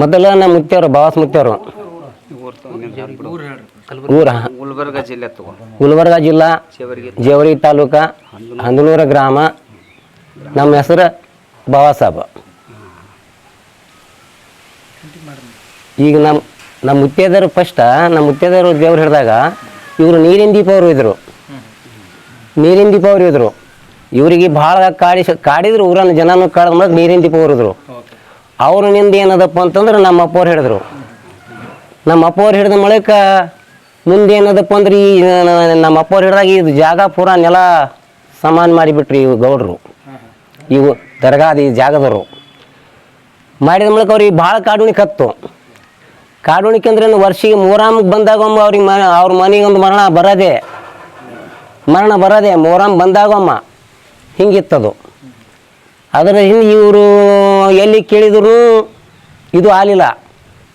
ಮೊದಲ ನಮ್ಮ ಮುತ್ತೆಯವರು ಬಾವಾಸ್ ಮುತ್ತೆಯವರು ಊರ. ಗುಲ್ಬರ್ಗ ಜಿಲ್ಲೆ ಗುಲ್ಬರ್ಗ ಜಿಲ್ಲಾ ಜೇವರಿ ತಾಲೂಕ ಹಂದನೂರ ಗ್ರಾಮ. ನಮ್ಮ ಹೆಸರು ಬಾಬಾ ಸಾಬ ಈಗ ನಮ್ಮ ನಮ್ಮ ಮುತ್ತೇದರು ಫಸ್ಟ ನಮ್ಮ ಮುತ್ತೇದರು ದೇವ್ರು ಹಿಡಿದಾಗ ಇವರು ನೀರಿನ ದೀಪ ಅವರು ಇದ್ರು. ನೀರಿನ ದೀಪ ಅವರು ಇದ್ರು. ಇವರಿಗೆ ಭಾಳ ಕಾಡಿ ಕಾಡಿದ್ರು ಊರನ್ನು ಜನನು ಕಾಡಿದ ಮೂಲಕ ನೀರಿನ ದೀಪ ಅವರಿದ್ರು ಅವ್ರ ನಿಂದ ಏನದಪ್ಪ ಅಂತಂದ್ರೆ ನಮ್ಮ ಅಪ್ಪವ್ರು ಹಿಡಿದ್ರು ನಮ್ಮ ಅಪ್ಪವ್ರು ಹಿಡಿದ ಮೂಲಕ ಮುಂದೆ ಏನದಪ್ಪ ಅಂದ್ರೆ ಈ ನಮ್ಮ ಅಪ್ಪವ್ರು ಹಿಡಿದಾಗ ಇದು ಜಾಗ ಪೂರ ನೆಲ ಸಮಾನ ಮಾಡಿಬಿಟ್ರಿ ಇವು ಗೌಡ್ರು. ಇವು ದರ್ಗಾದ ಈ ಜಾಗದವರು. ಮಾಡಿದ ಮೂಲಕ ಅವ್ರಿಗೆ ಭಾಳ ಕಾಡುಣಿ ಕತ್ತು. ಕಾಡುಣಿಕೆ ಅಂದ್ರೆ ವರ್ಷಿಗೆ ಮೂರಾಮ್ಗೆ ಬಂದಾಗ ಒಮ್ಮೆ ಅವ್ರಿಗೆ ಮ, ಅವ್ರ ಮನೆಗೊಂದು ಮರಣ ಬರದೆ, ಮರಣ ಬರೋದೇ ಮೂರಾಮ್ ಬಂದಾಗೊಮ್ಮ ಹಿಂಗಿತ್ತದು. ಅದರ ಹಿಂದೆ ಇವರು ಎಲ್ಲಿ ಕೇಳಿದ್ರು ಇದು ಆಲಿಲ್ಲ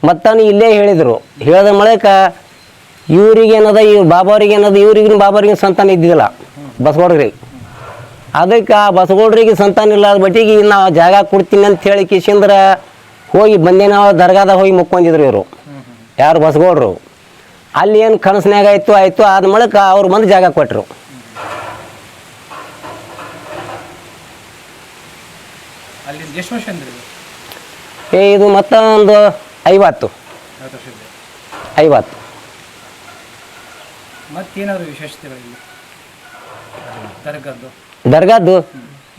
ಮತ್ತಾನು ಇಲ್ಲೇ ಹೇಳಿದರು. ಹೇಳಿದ ಮಳೆಕ ಇವ್ರಿಗೆ ಏನದ ಇವ್ರು ಬಾಬಾವ್ರಿಗೆ ಏನದ, ಇವ್ರಿಗೂ ಬಾಬಾವ್ರಿಗೆ ಸಂತಾನ ಇದ್ದಿದ್ದಿಲ್ಲ ಬಸಗೌಡ್ರಿಗೆ ಅದಕ್ಕೆ ಆ ಬಸಗೌಡ್ರಿಗೆ ಸಂತಾನ ಇಲ್ಲದ ಬಟ್ಟಿಗೆ ನಾವು ಜಾಗ ಕೊಡ್ತೀನಿ ಅಂತ ಹೇಳಿ ಕಿಶಿಂದ್ರ ಹೋಗಿ ಬಂದೇನೋ ದರ್ಗಾದ ಹೋಗಿ ಮುಕ್ಕೊಂಡಿದ್ರು ಇವರು. ಯಾರು ಬಸಗೌಡ್ರು ಅಲ್ಲಿ ಏನು ಕನಸಿನಾಗ ಆಯಿತು ಆಯಿತು ಆದ ಮೂಲಕ ಅವ್ರು ಬಂದು ಜಾಗ ಕೊಟ್ಟರು ಅಲ್ಲಿ ಎಷ್ಟು ವರ್ಷ ಅಂದ್ರೆ ಏ ಇದು ಮತ್ತೊಂದು ಐವತ್ತು. ಐವತ್ತು ವರ್ಷದ ಐವತ್ತು. ಮತ್ತೇನಾದ್ರು ವಿಶೇಷತೆಗಳಿಲ್ಲ? ದರ್ಗದ್ದು? ದರ್ಗಾದ್ದು?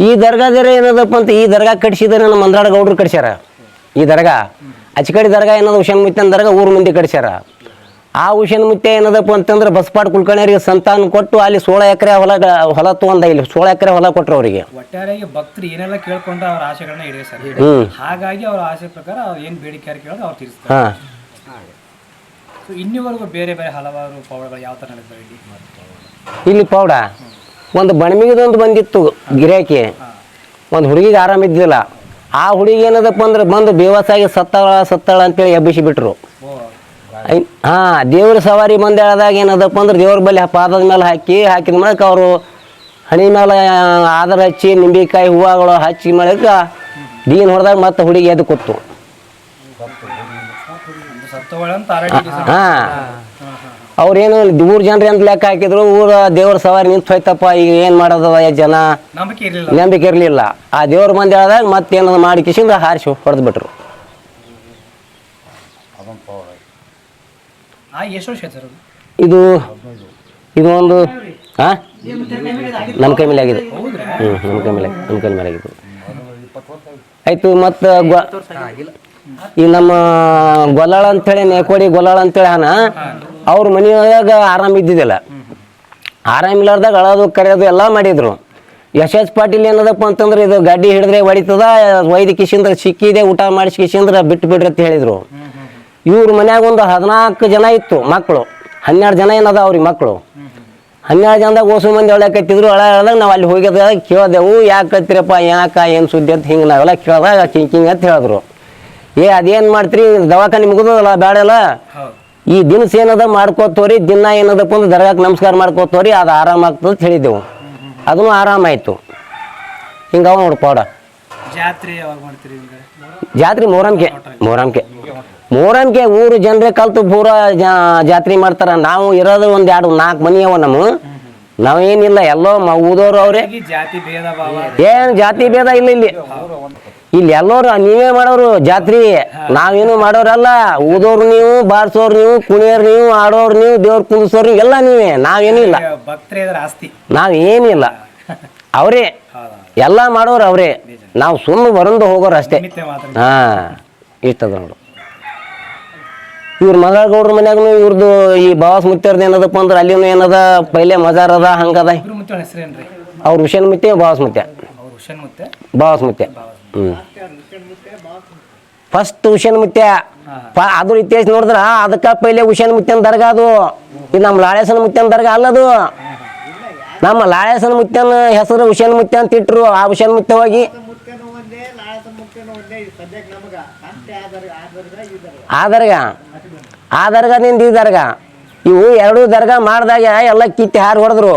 ಈ ದರ್ಗಾದರೆ ಏನದಪ್ಪ ಅಂತ ಈ ದರ್ಗಾ ಕಟ್ಸಿದ್ರೆ ನಮ್ಮ ಮಂದ್ರಾಡ ಗೌಡ್ರು ಕಟ್ಸ್ಯಾರ. ಈ ದರ್ಗಾ. ಅಚ್ಚಕಡಿ ದರ್ಗಾ ಏನದು ಹುಷನ್ ಮುತ್ತನ ದರ್ಗಾ ಊರು ಮಂದಿ ಕಟ್ಸ್ಯಾರ. ಆ ಹುಷನ್ ಮುತ್ತೆ ಏನದಪ್ಪ ಅಂತಂದ್ರೆ ಬಸ್ಪಾಟ್ ಕುಲ್ಕರ್ಣಿಯರಿಗೆ ಸಂತಾನ ಕೊಟ್ಟು ಅಲ್ಲಿ ಸೋಳ ಎಕರೆ ಹೊಲ ಹೊಲ ತೊಗೊಂಡ ಇಲ್ಲಿ ಸೋಳ ಎಕರೆ ಹೊಲ ಕೊಟ್ಟರು ಅವರಿಗೆ. ಒಟ್ಟಾರೆಯಾಗಿ ಭಕ್ತರು ಏನೆಲ್ಲ ಕೇಳ್ಕೊಂಡ್ರೆ ಅವ್ರ ಆಸೆಗಳನ್ನ ಈಡೇರಿಸ್ತಾರೆ. ಸರ್ ಹಾಗಾಗಿ ಅವ್ರ ಆಸೆ ಪ್ರಕಾರ ಅವ್ರು ಏನು ಬೇಡಿಕೆ ಕೇಳೋದು ಅವ್ರು ತೀರಿಸ್ತಾರೆ. ಹಾಂ. ಇನ್ನಿವರೆಗೂ ಬೇರೆ ಬೇರೆ ಹಲವಾರು ಪೌಡಗಳು ಯಾವ ಥರ ನಡೆದವೆ ಇಲ್ಲಿ? ಇಲ್ಲಿ ಪೌಡ ಒಂದು ಬಣಮಿಗದೊಂದು ಬಂದಿತ್ತು ಗಿರಾಕಿ. ಒಂದು ಹುಡುಗಿಗೆ ಆರಾಮಿದ್ದಿಲ್ಲ ಆ ಹುಡುಗಿ ಏನದಪ್ಪ ಅಂದ್ರೆ ಬಂದು ಬೇವಸಾಗಿ ಸತ್ತಾಳ ಸತ್ತಾಳ ಅಂತೇಳಿ ಎಬ್ಬಿಸಿ ಬಿಟ್ರು. ಹಾಂ ದೇವ್ರ ಸವಾರಿ ಮಂದಿ ಹೇಳಿದಾಗ ಏನದಪ್ಪ ಅಂದ್ರೆ ದೇವ್ರ ಬಲ್ಲಿ ಪಾದದ ಮೇಲೆ ಹಾಕಿ ಹಾಕಿದ ಮೇಲೆ ಅವರು ಹಣಿ ಮೇಲೆ ಆಧಾರ ಹಚ್ಚಿ ನಿಂಬೆಕಾಯಿ ಹೂವುಗಳು ಹಚ್ಚಿ ಮೂಲಕ ದೀನ್ ಹೊಡೆದಾಗ ಮತ್ತೆ ಹುಡುಗಿ ಎದ್ದು ಕೂತು. ಹಾಂ ಅವ್ರೇನು ಊರ್ ಜನರು ಅಂತ ಲೆಕ್ಕ ಹಾಕಿದ್ರು ಊರ ದೇವ್ರ ಸವಾರಿ ನಿಂತು ಹೋಯ್ತಪ್ಪ ಈಗ ಏನು ಮಾಡೋದವ ಜನ? ನಂಬಿಕೆ ಇರಲಿಲ್ಲ. ಆ ದೇವ್ರ ಮಂದಿ ಹೇಳಿದಾಗ ಮತ್ತೇನದು ಮಾಡಿ ಕಿಶಿಂದ ಹಾರಿಸಿ ಹೊಡೆದು ಬಿಟ್ರು ಆ ಎಷ್ಟು ವರ್ಷ ಆಯ್ತು ಸರ್ ಅದು ಇದು ಇದು ಒಂದು ಹಾಂ ನಮ್ಮ ಕೈ ಮೇಲೆ ಆಗಿದೆ. ಹ್ಞೂ ನಮ್ಮ ಕೈ ಮೇಲೆ ನಮ್ಮ ಕೈ ಮೇಲೆ ಆಗಿದೆ. ಆಯಿತು ಮತ್ತು ಗೊ ಈ ನಮ್ಮ ಗೊಲ್ಲಾಳ ಅಂತೇಳಿ ನೇಕೋಡಿ ಗೊಲ್ಲಾಳ ಅಂತೇಳಿ ಹಣ ಅವ್ರ ಮನೆಯೊಳಗ ಆರಾಮ ಇದ್ದಿದ್ದಿಲ್ಲ. ಆರಾಮಿಲ್ಲಾರ್ದಾಗ ಅಳೋದು ಕರೆಯೋದು ಎಲ್ಲ ಮಾಡಿದ್ರು. ಯಶ್ ಎಸ್ ಪಾಟೀಲ್ ಏನದಪ್ಪ ಅಂತಂದ್ರೆ ಇದು ಗಾಡಿ ಹಿಡಿದ್ರೆ ಹೊಡಿತದ ವೈದ್ಯ ಕಿಶಿಂದ್ರ ಸಿಕ್ಕಿದೆ ಊಟ ಮಾಡಿಸಿ ಕಿಶಿಂದ್ರ ಬಿಟ್ಟು ಬಿಡ್ರಿ ಅಂತ ಹೇಳಿದ್ರು. ಇವ್ರ ಮನ್ಯಾಗ ಒಂದು ಹದಿನಾಲ್ಕು ಜನ ಇತ್ತು ಮಕ್ಕಳು ಹನ್ನೆರಡು ಜನ ಏನದ ಅವ್ರಿಗೆ ಮಕ್ಕಳು ಹನ್ನೆರಡು ಜನದಾಗ ಓಸು ಮಂದಿ ಒಳಕತ್ತಿದ್ರು ಒಳ ಹೇಳ್ದಾಗ ನಾವು ಅಲ್ಲಿ ಹೋಗಿದ್ದಾಗ ಕೇಳ್ದೆವು ಯಾಕೆ ಕತ್ತಿರಪ್ಪ ಯಾಕ ಏನು ಸುದ್ದಿ ಅಂತ ಹಿಂಗೆ ನಾವೆಲ್ಲ ಕೇಳಿದಾಗ ಕಿಂಕಿಂಗ್ ಕಿಂಗ್ ಅಂತ ಹೇಳಿದ್ರು. ಏ ಅದೇನು ಮಾಡ್ತೀರಿ ದವಾಖಾನೆ ಮುಗಿದಲ್ಲ ಬೇಡಲ್ಲ ಈ ದಿನಸ ಏನದ ಮಾಡ್ಕೋತೋರಿ ದಿನ ಏನದಪ್ಪ ಅಂದ್ರೆ ದರ್ಗಾಕ್ಕೆ ನಮಸ್ಕಾರ ಮಾಡ್ಕೋತೋರಿ ಅದು ಆರಾಮ ಆಗ್ತದೆ ಅಂತ ಹೇಳಿದೆವು ಅದನ್ನು ಆರಾಮಾಯ್ತು ಹಿಂಗೆ ಅವ ಪೌಡ ಜಾತ್ರೆ ಯಾವಾಗ ಮಾಡ್ತೀರಿ ಹಿಂಗೆ? ಜಾತ್ರೆ ಮೊಹರಂಕೆ ಮೂರಮ್ಕೆ ಮೂರಮ್ಕೆ ಊರು ಜನರೇ ಕಲ್ತು ಪೂರ ಜಾತ್ರೆ ಮಾಡ್ತಾರ. ನಾವು ಇರೋದು ಒಂದ್ ಎರಡು ನಾಲ್ಕು ಮನಿ ಅವ ನಮ್ಮ. ನಾವೇನಿಲ್ಲ ಎಲ್ಲೋ ಊದೋರು ಅವ್ರೆ. ಏನ್ ಜಾತಿ ಭೇದ ಇಲ್ಲ ಇಲ್ಲಿ. ಇಲ್ಲಿ ಎಲ್ಲೋರು ನೀವೇ ಮಾಡೋರು ಜಾತ್ರೆ. ನಾವೇನು ಮಾಡೋರಲ್ಲ. ಊದೋರು ನೀವು ಬಾರ್ಸೋರು ನೀವು ಕುಣಿಯೋರು ನೀವು ಆಡೋರು ನೀವು ದೇವ್ರ ಕುಂದಿಸೋರು ಎಲ್ಲ ನೀವೇ. ನಾವೇನಿಲ್ಲ. ನಾವೇನಿಲ್ಲ. ಅವರೇ ಎಲ್ಲ ಮಾಡೋರು ಅವರೇ. ನಾವು ಸುಮ್ಮನೆ ಬರಂದು ಹೋಗೋರು ಅಷ್ಟೇ. ಹಾ ಇಷ್ಟದ ನೋಡು. ಇವ್ರ ಮಗಳ ಗೌಡ್ರ ಮನ್ಯಾಗನು ಇವ್ರದ್ದು ಈ ಬಾಸ್ ಮುತ್ತರ್ದು ಏನದಪ್ಪ ಅಂದ್ರೆ ಅಲ್ಲಿನೂ ಏನದ ಪೈಲೆ ಮಜಾರ್ ಅದ ಹಂಗದ. ಅವ್ರ ಹುಷನ್ ಮುತ್ತೆ ಬಾಸ್ ಮುತ್ತೆ. ಬಾಸ್ ಮುತ್ತೆ? ಬಾವಾಸ್ ಮುತ್ತೆ. ಹ್ಞೂ ಫಸ್ಟ್ ಹುಷನ್ ಮುತ್ತೆ. ಪ ಅದ್ರ ಇತಿಹಾಸ ನೋಡಿದ್ರ ಅದಕ್ಕೆ ಪೈಲೆ ಹುಷನ್ ಮುತ್ತನ ದರ್ಗಾ ಅದು. ಇದು ನಮ್ಮ ಲಾಳೇಸನ ಮುತ್ತನ ದರ್ಗಾ ಅಲ್ಲದು ನಮ್ಮ ಲಾಳೇಸನ ಮುತ್ಯನ ಹೆಸರು ಹುಷನ್ ಮುತ್ತೆ ಅಂತ ಇಟ್ರು ಆ ಹುಷನ್ ಮುತ್ತೆ ಹೋಗಿ. ಆದರ್ಗ ದರ್ಗಾ ಆ ದರ್ಗಾದಿಂದ ಈ ದರ್ಗಾ. ಇವು ಎರಡೂ ದರ್ಗಾ ಮಾಡಿದಾಗ ಎಲ್ಲ ಕಿತ್ತಿ ಹಾರು ಹೊಡೆದ್ರು.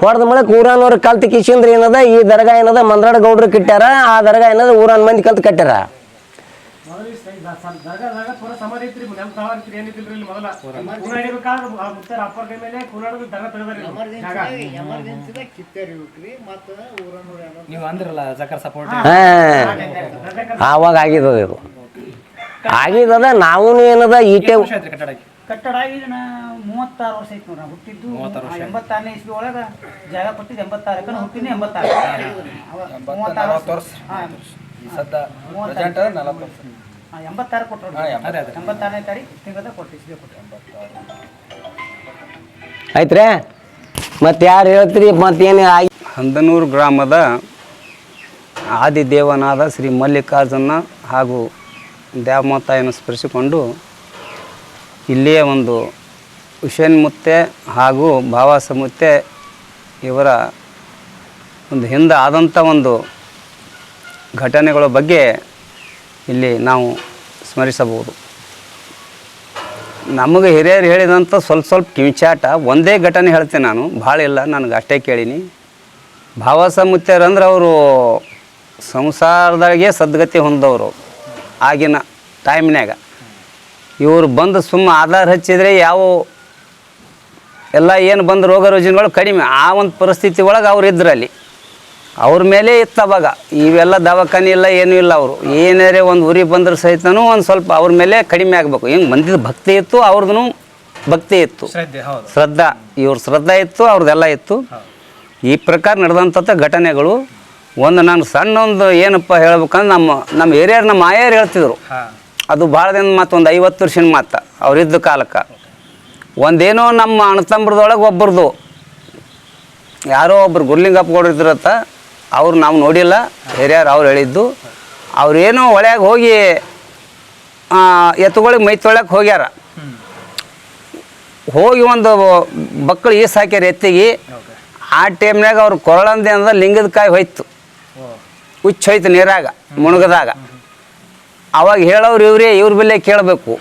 ಹೊಡೆದ ಮೇಲೆ ಊರಾನವ್ರು ಕಲ್ತು ಕಿಶಿಂದ್ರ ಏನದ ಈ ದರ್ಗಾ ಏನದ ಮಂದ್ರಾಡ ಗೌಡ್ರು ಕಟ್ಟ್ಯಾರ ಆ ದರ್ಗಾ ಏನದ ಊರನ್ ಮಂದಿ ಕಲ್ತು ಸಪೋರ್ಟ್ ಆವಾಗ ಆಗಿದ್ದದ ಇದು. ಆಗಿದ್ದದ ನಾವು ಏನದ ಈಟೆ ಕಟ್ಟಡ ನಾ ಮೂವತ್ತಾರು ವರ್ಷ ಐತಿ ನೋಡ್ರಿ ಹುಟ್ಟಿದ್ದು ಎಂಬತ್ತಾರನೇ ಇಸ್ವಿ ಒಳಗೆ ಜಾಗ ಕೊಟ್ಟಿದ್ದು ಎಂಬತ್ತಾರು ಮೂವತ್ತಾರು ವರ್ಷ. ಎಂಬತ್ತಾರು ಕೊಟ್ಟರು. ಎಂಬತ್ತಾರನೇ ತಾರೀಕು ತಿಂಗಳದ ಕೊಟ್ಟು ಇಸ್ವಿ ಕೊಟ್ಟು ಆಯ್ತ್ರೆ? ಮತ್ತೆ ಯಾರು ಹೇಳ್ತೀರಿ? ಮತ್ತೇನು ಆಗಿ ಹಂದನೂರು ಗ್ರಾಮದ ಆದಿದೇವನಾದ ಶ್ರೀ ಮಲ್ಲಿಕಾರ್ಜುನ ಹಾಗೂ ದ್ಯಾಮತಾಯನ್ನು ಸ್ಮರಿಸಿಕೊಂಡು ಇಲ್ಲಿಯೇ ಒಂದು ಮುತ್ತೆ ಹಾಗೂ ಭಾವಾಸ ಮುತ್ತೆ ಇವರ ಒಂದು ಹಿಂದೆ ಆದಂಥ ಒಂದು ಘಟನೆಗಳ ಬಗ್ಗೆ ಇಲ್ಲಿ ನಾವು ಸ್ಮರಿಸಬಹುದು. ನಮಗೆ ಹಿರಿಯರು ಹೇಳಿದಂಥ ಸ್ವಲ್ಪ ಸ್ವಲ್ಪ ಕಿವಿಚಾಟ, ಒಂದೇ ಘಟನೆ ಹೇಳ್ತೀನಿ ನಾನು, ಭಾಳ ಇಲ್ಲ, ನನಗೆ ಅಷ್ಟೇ ಕೇಳೀನಿ. ಅಂದ್ರೆ ಅವರು ಸಂಸಾರದಾಗೆ ಸದ್ಗತಿ ಹೊಂದವರು. ಆಗಿನ ಟೈಮ್ನ್ಯಾಗ ಇವರು ಬಂದು ಸುಮ್ಮ ಆಧಾರ ಹಚ್ಚಿದರೆ ಯಾವ ಎಲ್ಲ ಏನು ಬಂದು ರೋಗ ರುಜಿನಗಳು ಕಡಿಮೆ ಆ ಒಂದು ಪರಿಸ್ಥಿತಿ ಒಳಗೆ ಅವ್ರು ಇದ್ರಲ್ಲಿ ಅವ್ರ ಮೇಲೆ ಇತ್ತು ಅವಾಗ ಇವೆಲ್ಲ ದವಾಖಾನೆ ಇಲ್ಲ ಏನೂ ಇಲ್ಲ ಅವರು. ಏನಾರೇ ಒಂದು ಉರಿ ಬಂದ್ರೆ ಸಹಿತನೂ ಒಂದು ಸ್ವಲ್ಪ ಅವ್ರ ಮೇಲೆ ಕಡಿಮೆ ಆಗಬೇಕು. ಹಿಂಗೆ ಮಂದಿದ ಭಕ್ತಿ ಇತ್ತು ಅವ್ರದ್ದು ಭಕ್ತಿ ಇತ್ತು. ಶ್ರದ್ಧೆ ಇವ್ರ ಶ್ರದ್ಧಾ ಇತ್ತು ಅವ್ರದ್ದೆಲ್ಲ ಇತ್ತು. ಈ ಪ್ರಕಾರ ನಡೆದಂಥ ಘಟನೆಗಳು ಒಂದು ನಾನು ಸಣ್ಣ ಒಂದು ಏನಪ್ಪ ಹೇಳ್ಬೇಕಂದ್ರೆ ನಮ್ಮ ನಮ್ಮ ಹಿರಿಯರು ನಮ್ಮ ಆಯರು ಹೇಳ್ತಿದ್ರು. ಅದು ಭಾಳ ದಿನ ಮತ್ತೊಂದು ಐವತ್ತು ವರ್ಷದ ಮಾತು ಅವರಿದ್ದ ಕಾಲಕ್ಕೆ. ಒಂದೇನೋ ನಮ್ಮ ಅಣತಂಬ್ರದೊಳಗೆ ಒಬ್ಬರದು. ಯಾರೋ ಒಬ್ಬರು ಗುರ್ಲಿಂಗಪ್ಪ ಕೊಡಿದ್ರತ್ತ ಅವ್ರು ನಾವು ನೋಡಿಲ್ಲ ಹಿರಿಯರು ಅವ್ರು ಹೇಳಿದ್ದು. ಅವ್ರೇನೋ ಒಳಗೆ ಹೋಗಿ ಎತ್ತುಗಳಿಗೆ ಮೈ ತೊಳಕ್ಕೆ ಹೋಗ್ಯಾರ. ಹೋಗಿ ಒಂದು ಬಕ್ಕಳು ಈಸ್ ಹಾಕ್ಯಾರ ಎತ್ತಿಗೆ. ಆ ಟೈಮ್ನಾಗ ಅವ್ರು ಕೊರಳಂದಿಂದ ಲಿಂಗದ ಕಾಯಿ ಹೋಯ್ತು. ಓ ಹುಚ್ಚ ಹೋಯ್ತು ನೀರಾಗ ಮುಣಗದಾಗ. ಅವಾಗ ಹೇಳೋರು ಇವ್ರೇ ಇವ್ರ ಬೆಲೆ ಕೇಳಬೇಕು.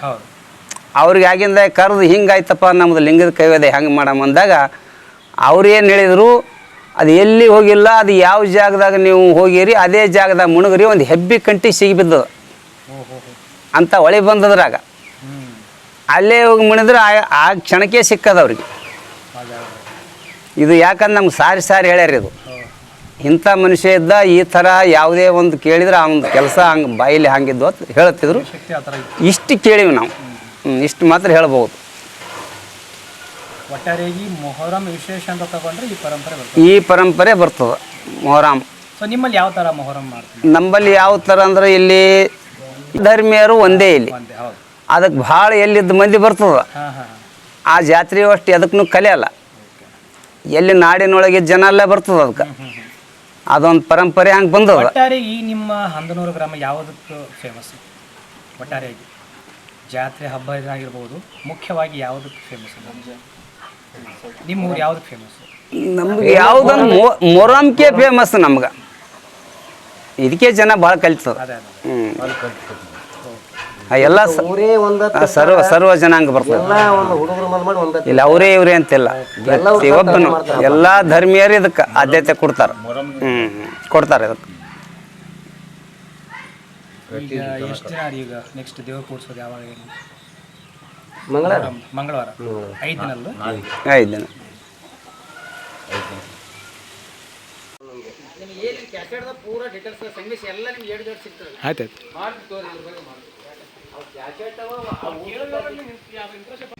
ಅವ್ರಿಗೆ ಆಗಿಂದ ಕರೆದು ಹಿಂಗಾಯ್ತಪ್ಪ ನಮ್ದು ಲಿಂಗದ ಕೈವದೆ ಹೆಂಗೆ ಮಾಡಮ್ಮ ಅಂದಾಗ ಅವ್ರು ಏನು ಹೇಳಿದರು ಅದು ಎಲ್ಲಿ ಹೋಗಿಲ್ಲ ಅದು ಯಾವ ಜಾಗದಾಗ ನೀವು ಹೋಗಿರಿ ಅದೇ ಜಾಗದಾಗ ಮುಣುಗ್ರಿ ಒಂದು ಹೆಬ್ಬಿ ಕಂಟಿ ಸಿಗಿಬಿದ್ದದ. ಅಂತ ಹೊಳೆ ಬಂದದ್ರಾಗ. ಅಲ್ಲೇ ಹೋಗಿ ಮುಣಿದ್ರೆ ಆ ಆ ಕ್ಷಣಕ್ಕೆ ಸಿಕ್ಕದ ಅವ್ರಿಗೆ. ಇದು ಯಾಕಂದ್ರೆ ನಮ್ಗೆ ಸಾರಿ ಸಾರಿ ಹೇಳ್ಯಾರ ಇದು. ಇಂಥ ಮನುಷ್ಯ ಇದ್ದ ಈ ಥರ ಯಾವುದೇ ಒಂದು ಕೇಳಿದ್ರೆ ಅವನ ಕೆಲಸ ಹಂಗೆ ಬಾಯಲ್ಲಿ ಹಂಗಿದ್ದು ಅಂತ ಹೇಳ್ತಿದ್ರು. ಇಷ್ಟು ಕೇಳಿವಿ ನಾವು. ಇಷ್ಟು ಮಾತ್ರ ಹೇಳ್ಬೋದು. ಒಟ್ಟಾರೆಯಾಗಿ ಮೊಹರಂ ವಿಶೇಷ ಅಂತ ತಗೊಂಡ್ರೆ ಈ ಪರಂಪರೆ ಬರ್ತದೆ. ಈ ಪರಂಪರೆ ಬರ್ತದೆ ಮೊಹರಾಮ್ ಸೊ ನಿಮ್ಮಲ್ಲಿ ಯಾವ ಥರ ಮೊಹರಂ ಮಾಡ್ತೀವಿ ನಂಬಲ್ಲಿ ಯಾವ ಥರ ಅಂದ್ರೆ ಇಲ್ಲಿ ಧರ್ಮೀಯರು ಒಂದೇ ಇಲ್ಲಿ. ಹೌದು. ಅದಕ್ಕೆ ಭಾಳ ಎಲ್ಲಿದ್ದ ಮಂದಿ ಬರ್ತದೆ. ಹಾಂ ಹಾಂ ಆ ಜಾತ್ರೆಯು ಅಷ್ಟು ಕಲೆ ಅಲ್ಲ. ಎಲ್ಲಿ ನಾಡಿನೊಳಗೆ ಜನ ಎಲ್ಲ ಬರ್ತದೆ ಅದಕ್ಕೆ. ಅದೊಂದು ಪರಂಪರೆ ಹಂಗೆ ಬಂದು ಒಟ್ಟಾರೆ ಈ ನಿಮ್ಮ ಹಂದನೂರು ಗ್ರಾಮ ಯಾವುದಕ್ಕೆ ಫೇಮಸ್ ಒಟ್ಟಾರೆಯಾಗಿ ಜಾತ್ರೆ ಹಬ್ಬ ಇದಾಗಿರ್ಬೋದು ಮುಖ್ಯವಾಗಿ ಯಾವುದಕ್ಕೆ ಫೇಮಸ್ ನಿಮ್ಮ ಊರು ಯಾವುದಕ್ಕೆ ಫೇಮಸ್ ನಮ್ಗೆ ಯಾವುದನ್ನು ಮೊರಂಕೆ ಫೇಮಸ್ ನಮ್ಗೆ. ಇದಕ್ಕೆ ಜನ ಭಾಳ ಕಲಿತದ. ಹ್ಞೂ ಎಲ್ಲ ಸ- ಊರೇ ಒಂದ ಸರ್ವ ಸರ್ವ ಜನಾಂಗ ಬರ್ತದೆ ಇಲ್ಲ ಅವರೇ ಇವ್ರೆ ಅಂತಿಲ್ಲ. ಪ್ರತಿಯೊಬ್ಬನು ಎಲ್ಲ ಧರ್ಮೀಯರು ಇದಕ್ಕೆ ಆದ್ಯತೆ ಕೊಡ್ತಾರೆ. ಹ್ಞೂ ಕೊಡ್ತಾರೆ ಇದಕ್ಕೆ. ಈಗ ಎಷ್ಟು ದಿನ ಈಗ ನೆಕ್ಸ್ಟ್ ದೇವ್ರ ಕೂಡ್ಸೋದು ಯಾವಾಗ ಏನು ಮಂಗಳವಾರ. ಮಂಗಳವಾರ. ಐದು ದಿನ. ಪೂರ ಡೀಟೇಲ್ಸ್ ಸಂದೇಶ ಎಲ್ಲ